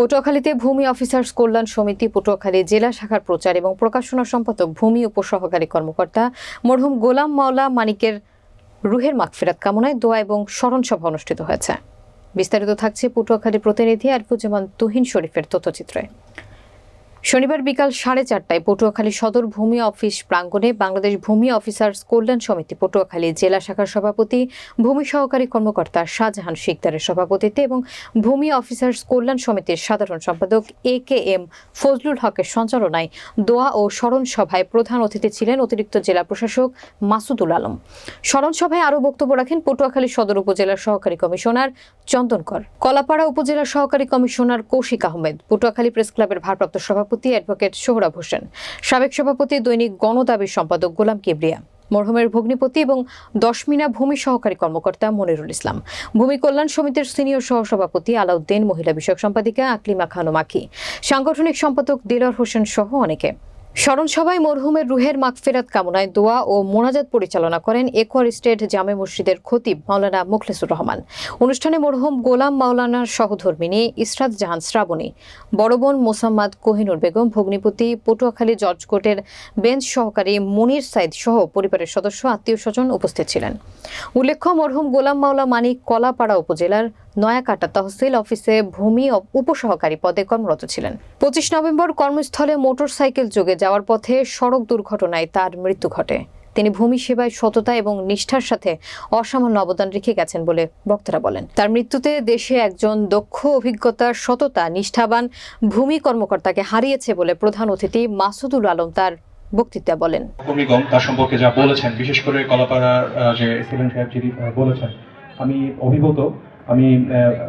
পটুয়াখালীতে ভূমি অফিসার্স কল্যাণ সমিতি, পটুয়াখালী জেলা শাখার প্রচার এবং প্রকাশনা সম্পাদক, ভূমি উপসহকারী কর্মকর্তা মরহুম গোলাম মাওলা মানিকের রুহের মাগফিরাত কামনায় দোয়া এবং স্মরণ সভা অনুষ্ঠিত হয়েছে। বিস্তারিত থাকছে পটুয়াখালী প্রতিনিধি আরিফুজ্জামান তুহিন শরীফের তথ্যচিত্রে। শনিবার বিকাল সাড়ে চারটায় পটুয়াখালী সদর ভূমি অফিস প্রাঙ্গণে বাংলাদেশ ভূমি অফিসার্স কল্যাণ সমিতি পটুয়াখালী জেলা শাখার সভাপতি, ভূমি সহকারী কর্মকর্তা শাহজাহান শিকদারের সভাপতিত্বে এবং ভূমি অফিসার্স কল্যাণ সমিতির সাধারণ সম্পাদক এ কে এম ফজলুল হকের সঞ্চালনায় দোয়া ও স্মরণ সভায় প্রধান অতিথি ছিলেন অতিরিক্ত জেলা প্রশাসক মাসুদুল আলম। স্মরণ সভায় আরও বক্তব্য রাখেন পটুয়াখালী সদর উপজেলার সহকারী কমিশনার চন্দন কর কলাপাড়া উপজেলার সহকারী কমিশনার কৌশিক আহমেদ। পটুয়াখালী প্রেস ক্লাবের ভারপ্রাপ্ত সভাপতি অ্যাডভোকেট সোহরাব হোসেন। সাবেক সভাপতি, দৈনিক গণদাবির সম্পাদক গোলাম কিবরিয়া। মরহুমের ভগ্নিপতি এবং দশমিনা ভূমি সহকারী কর্মকর্তা মনিরুল ইসলাম। ভূমি কল্যাণ সমিতির সিনিয়র সহসভাপতি আলাউদ্দিন, মহিলা বিষয়ক সম্পাদিকা আকলিমা খানম আখি। সাংগঠনিক সম্পাদক দিলর হোসেন সহ অনেকে। স্মরণ সভায় মরহুমের রুহের মাগফিরাত কামনায় দোয়া ও মোনাজাত পরিচালনা করেন একোয়ার স্টেট জামে মসজিদের খতিব মাওলানা মুখলেসুর রহমান। অনুষ্ঠানে মরহুম গোলাম মাওলানার সহধর্মিনী ইসরাত জাহান শ্রাবণী, বড় বোন মোসাম্মদ কোহিনুর বেগম, ভগ্নিপতি পটুয়াখালী জর্জ কোর্টের বেঞ্চ সহকারী মনির সাইদ সহ পরিবারের সদস্য, আত্মীয় স্বজন উপস্থিত ছিলেন। উল্লেখ্য, মরহুম গোলাম মাওলা মানিক কলাপাড়া উপজেলার নয়াকাটা তহসিল অফিসে ভূমি উপসহকারী পদে কর্মরত ছিলেন। পঁচিশ নভেম্বর কর্মস্থলে মোটরসাইকেল যোগে যাওয়ার পথে সড়ক দুর্ঘটনায় তার মৃত্যু ঘটে। তিনি ভূমি সেবায় সততা এবং নিষ্ঠার সাথে অসামান্য অবদান রেখে গেছেন বলে বক্তারা বলেন। তার মৃত্যুতে দেশে একজন দক্ষ অভিজ্ঞতার সততা, নিষ্ঠাবান ভূমি কর্মকর্তাকে হারিয়েছে বলে প্রধান অতিথি মাসুদুল আলম তার বক্তৃতা বলেন। তার সম্পর্কে যা বলেছেন, বিশেষ করে কলাপাড়ার যে সাহেব যিনি বলেছেন, আমি অভিভূত আমি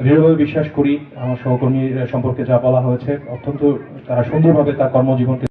দৃঢ়ভাবে বিশ্বাস করি আমার সহকর্মী সম্পর্কে যা বলা হয়েছে। অত্যন্ত তারা সুন্দরভাবে তার কর্মজীবনকে